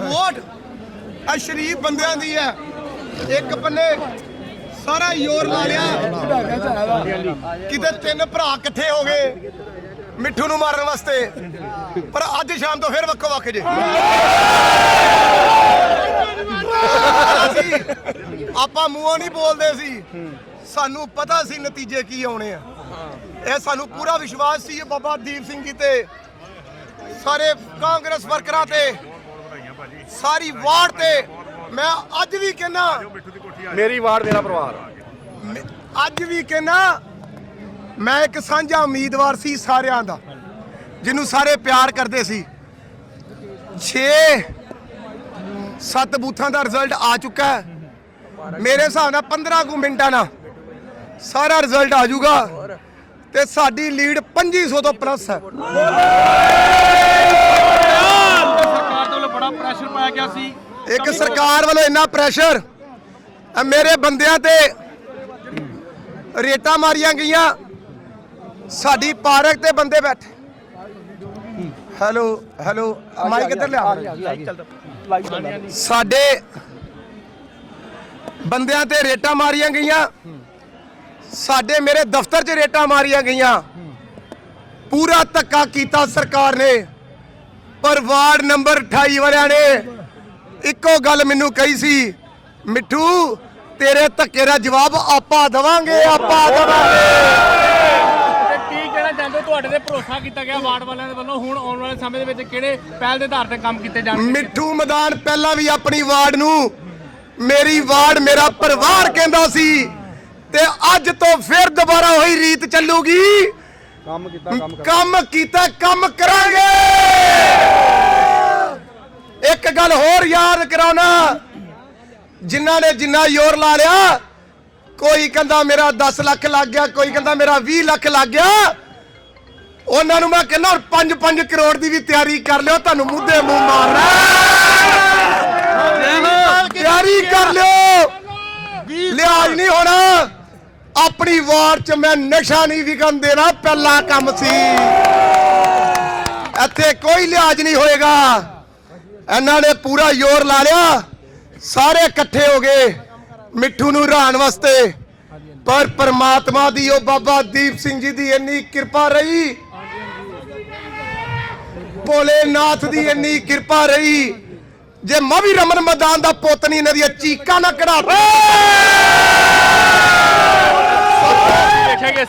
Vote ਆ ਸ਼ਰੀਫ ਬੰਦਿਆਂ ਦੀ ਹੈ। ਇੱਕ ਬੰਨੇ ਸਾਰਾ ਯੋਰ ਲਾ ਲਿਆ। ਕਿਤੇ ਤਿੰਨ ਭਰਾ ਇਕੱਠੇ ਹੋ ਗਏ ਮਿੱਠੂ ਨੂੰ ਮਾਰਨ ਵਾਸਤੇ। ਪਰ ਅੱਜ ਸ਼ਾਮ ਤੋਂ ਫਿਰ ਵੱਖੋ ਵੱਖ ਜੇ। ਆਪਾਂ ਮੂੰਹੋਂ ਨਹੀਂ ਬੋਲਦੇ ਸੀ। ਸਾਨੂੰ ਪਤਾ ਸੀ ਨਤੀਜੇ ਕੀ ਆਉਣੇ ਆ। ਇਹ ਸਾਨੂੰ ਪੂਰਾ ਵਿਸ਼ਵਾਸ ਸੀ ਬਾਬਾ ਦੀਪ ਸਿੰਘ ਜੀ ਤੇ। ਸਾਰੇ ਕਾਂਗਰਸ ਵਰਕਰਾਂ ਤੇ ਸਾਰੀ ਵਾਰਡ ਤੇ ਮੈਂ ਅੱਜ ਵੀ ਕਹਿਣਾ ਮੇਰੀ ਵਾਰਡ ਮੇਰਾ ਪਰਿਵਾਰ ਅੱਜ ਵੀ ਕਹਿਣਾ ਮੈਂ ਇੱਕ ਸਾਂਝਾ ਉਮੀਦਵਾਰ ਸੀ ਸਾਰਿਆਂ ਦਾ ਜਿਹਨੂੰ ਸਾਰੇ ਪਿਆਰ ਕਰਦੇ ਸੀ। 6 7 ਬੂਥਾਂ ਦਾ ਰਿਜ਼ਲਟ ਆ ਚੁੱਕਾ ਹੈ। ਮੇਰੇ ਹਿਸਾਬ ਨਾਲ 15 ਕੁ ਮਿੰਟਾਂ ਨਾਲ ਸਾਰਾ ਰਿਜ਼ਲਟ ਆ ਜਾਊਗਾ ਤੇ ਸਾਡੀ ਲੀਡ 2500 ਤੋਂ ਪਲੱਸ ਹੈ ਸਰਕਾਰ ਦੇ ਵੱਲੋਂ ਬੜਾ ਪ੍ਰੈਸ਼ਰ ਪਾਇਆ ਗਿਆ ਸੀ। ਇੱਕ ਸਰਕਾਰ ਵੱਲੋਂ ਇੰਨਾ ਪ੍ਰੈਸ਼ਰ ਆ ਮੇਰੇ ਬੰਦਿਆਂ ਤੇ ਰੇਟਾਂ ਮਾਰੀਆਂ ਗਈਆਂ। ਸਾਡੀ ਪਾਰਕ ਤੇ ਬੰਦੇ ਬੈਠੇ। ਹੈਲੋ ਹੈਲੋ ਮਾਈਕ ਕਿੱਧਰ ਲਿਆ? ਸਾਡੇ ਬੰਦਿਆਂ ਤੇ ਰੇਟਾਂ ਮਾਰੀਆਂ ਗਈਆਂ। ਸਾਡੇ ਮੇਰੇ ਦਫ਼ਤਰ 'ਚ ਰੇਟਾਂ ਮਾਰੀਆਂ ਗਈਆਂ। ਪੂਰਾ ਧੱਕਾ ਕੀਤਾ ਸਰਕਾਰ ਨੇ। ਪਰ ਵਾਰਡ ਨੰਬਰ 28 ਵਾਲਿਆਂ ਨੇ ਇੱਕੋ ਗੱਲ ਮੈਨੂੰ ਕਹੀ ਸੀ ਮਿੱਠੂ ਤੇਰੇ ਧੱਕੇ ਦਾ ਜਵਾਬ ਆਪਾਂ ਦਵਾਂਗੇ ਆਪਾਂ ਦਵਾਂਗੇ। ਤੇ ਕੀ ਕਹਿਣਾ ਚਾਹੁੰਦੇ ਹੋ? ਤੁਹਾਡੇ ਤੇ ਭਰੋਸਾ ਕੀਤਾ ਗਿਆ ਵਾਰਡ ਵਾਲਿਆਂ ਦੇ ਵੱਲੋਂ ਹੁਣ ਆਉਣ ਵਾਲੇ ਸਮੇਂ ਦੇ ਵਿੱਚ ਕਿਹੜੇ ਪਹਿਲ ਦੇ ਆਧਾਰ ਤੇ ਕੰਮ ਕੀਤੇ ਜਾਣਗੇ? ਮਿੱਠੂ ਮੈਦਾਨ ਪਹਿਲਾਂ ਵੀ ਆਪਣੀ ਵਾਰਡ ਨੂੰ ਮੇਰੀ ਵਾਰਡ ਮੇਰਾ ਪਰਿਵਾਰ ਕਹਿੰਦਾ ਸੀ ਤੇ ਅੱਜ ਤੋਂ ਫਿਰ ਦੁਬਾਰਾ ਉਹੀ ਰੀਤ ਚੱਲੂਗੀ। ਕੰਮ ਕੀਤਾ ਕੰਮ ਕੰਮ ਕੀਤਾ ਕੰਮ ਕਰਾਂਗੇ ਇੱਕ ਗੱਲ ਹੋਰ ਯਾਦ ਕਰਾਉਣਾ। ਜਿਨ੍ਹਾਂ ਨੇ ਜਿੰਨਾ ਜ਼ੋਰ ਲਾ ਲਿਆ, ਕੋਈ ਕਹਿੰਦਾ ਮੇਰਾ 10 ਲੱਖ ਲੱਗ ਗਿਆ, ਕੋਈ ਕਹਿੰਦਾ ਮੇਰਾ 20 ਲੱਖ ਲੱਗ ਗਿਆ। ਉਹਨਾਂ ਨੂੰ ਮੈਂ ਕਹਿੰਦਾ 5-5 ਕਰੋੜ ਦੀ ਵੀ ਤਿਆਰੀ ਕਰ ਲਿਓ, ਤੁਹਾਨੂੰ ਮੁੱਦੇ ਮੂੰਹ ਮਾਰਨਾ। ਤਿਆਰੀ ਕਰ ਲਿਓ। ਲਿਹਾਜ਼ ਨਹੀਂ ਹੋਣਾ। ਆਪਣੀ ਵਾਰ 'ਚ ਮੈਂ ਨਸ਼ਾ ਨਹੀਂ ਵਿਕਣ ਦੇਣਾ, ਪਹਿਲਾ ਕੰਮ ਸੀ। ਇੱਥੇ ਕੋਈ ਲਿਹਾਜ਼ ਨਹੀਂ ਹੋਏਗਾ। ਇਹਨਾਂ ਨੇ ਪੂਰਾ ਜ਼ੋਰ ਲਾ ਲਿਆ। ਸਾਰੇ ਇਕੱਠੇ ਹੋ ਗਏ ਮਿੱਠੂ ਨੂੰ ਹਰਾਉਣ ਵਾਸਤੇ। ਪਰ ਪਰਮਾਤਮਾ ਦੀ ਉਹ ਬਾਬਾ ਦੀਪ ਸਿੰਘ ਜੀ ਦੀ ਇੰਨੀ ਕਿਰਪਾ ਰਹੀ। ਭੋਲੇਨਾਥ ਦੀ ਇੰਨੀ ਕਿਰਪਾ ਰਹੀ। ਜੇ ਮੈਂ ਵੀ ਰਮਨ ਮੈਦਾਨ ਦਾ ਪੁੱਤ ਨਹੀਂ ਇਹਨਾਂ ਦੀਆਂ ਚੀਕਾਂ ਨਾ ਕਢਾ ਦੇਖਿਆ ਗਿਆ